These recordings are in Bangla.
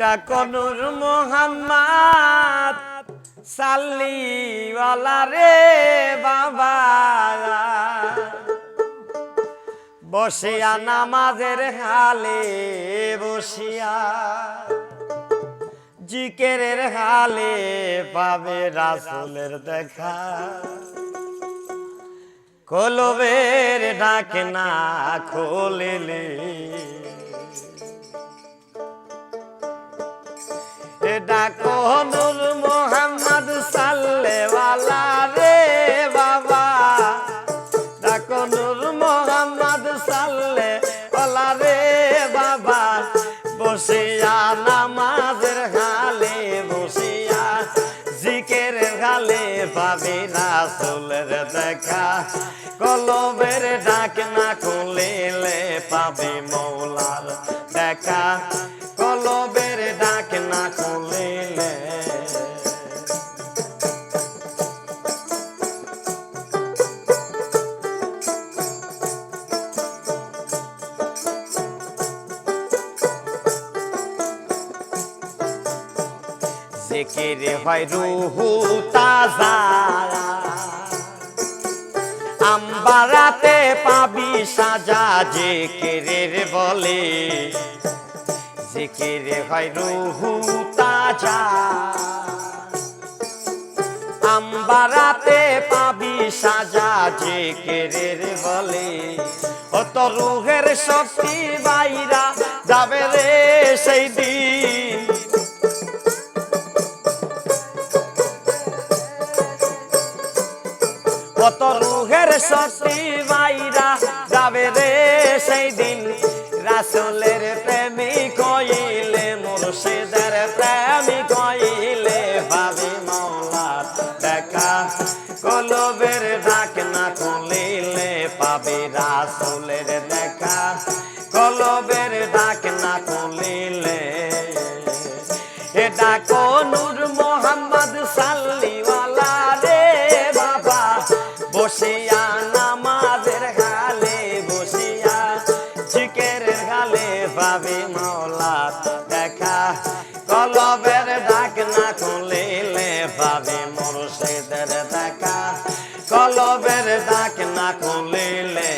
ডাকনুর মোহাম্মদ, সাল্লিওয়ালা রে বাবা। বসিয়া নামাজের হালে বসিয়া জিকেরের হালে পাবে রাসুলের দেখা। কলবের ডাক না খোলেলে ডাকো নূর মোহাম্মদ রে বাবা। মোহাম্মদ রে বাবা। বসিয়া বসিয়া পাবি রাসুলের দেখা। কলবের ডাক না খুলিলে পাবি মৌলার দেখা। কলবের ডাক না খুলিলে জিকির হয় রুহু তাজা। আম্বারাতে পাবি সাজা জিকিরের বলে। জিকির হয় রুহু তাজা। আম্বারাতে পাবি সাজা জিকিরের বলে। অত রুহের শক্তি বাইরা যাবে রে সেই দিন। কত রুহের শক্তি মাইরা যাবে রে কলবের ডাক না খুলিলে পাবি রাসুলের দেখা। কলবের ডাক না খুলিলে এ ডাকো নূর মোহাম্মদ সাল্লিওয়ালা রে বাবা। বসিয়া নামাজের গালে বসিয়া চিকের গালে পাবি মৌলা দেখা। কলবের ডাক না খুলিলে।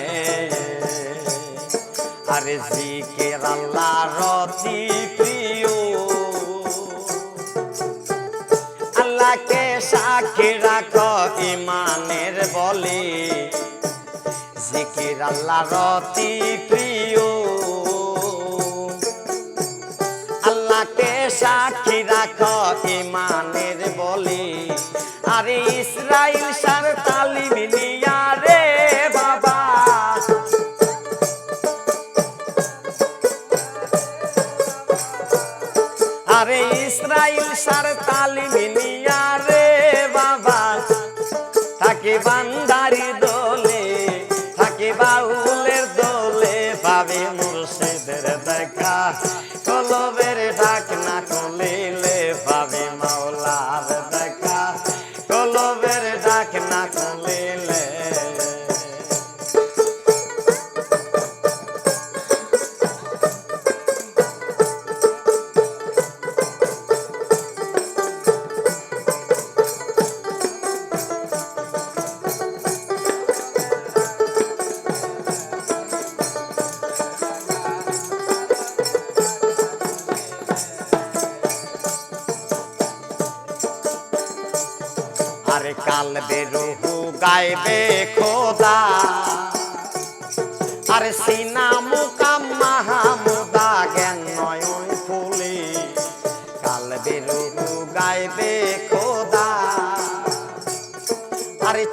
আরে জিকের আল্লাহ রতি প্রিয়। আল্লাহকে সাক্ষী রাখো ইমানের বলে। জিকির আল্লাহ রতি প্রিয়। আল্লাহকে সাক্ষী রাখো ইমানের বলে। আরে থাকে বান্দারি কাল বেরুহু গাইবে খোদা। আর সিনা মুকাম মাহমুদা জ্ঞান নয়ন ফুলে। কাল গাইবে খোদা। আরে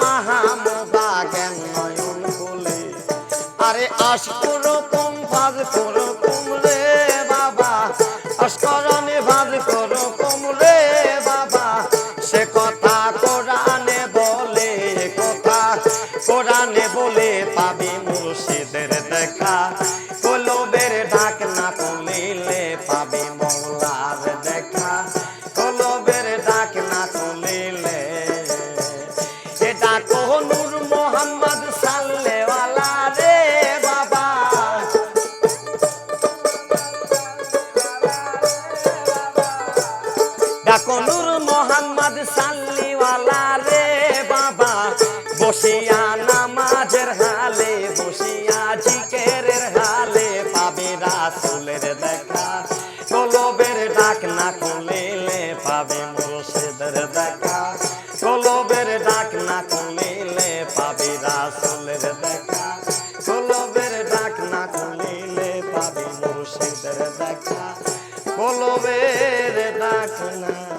মাহমুদা জ্ঞান ফুলে। আরে আশকুর করো কলিলে পাবি খুলিলে পাবে মুর্শিদের দেখা। কলবের ডাক না খুলিলে পাবি রাসুলের দেখা। কলবের ডাক না খুলিলে পাবি মুর্শিদের দেখা। কলবের ডাক না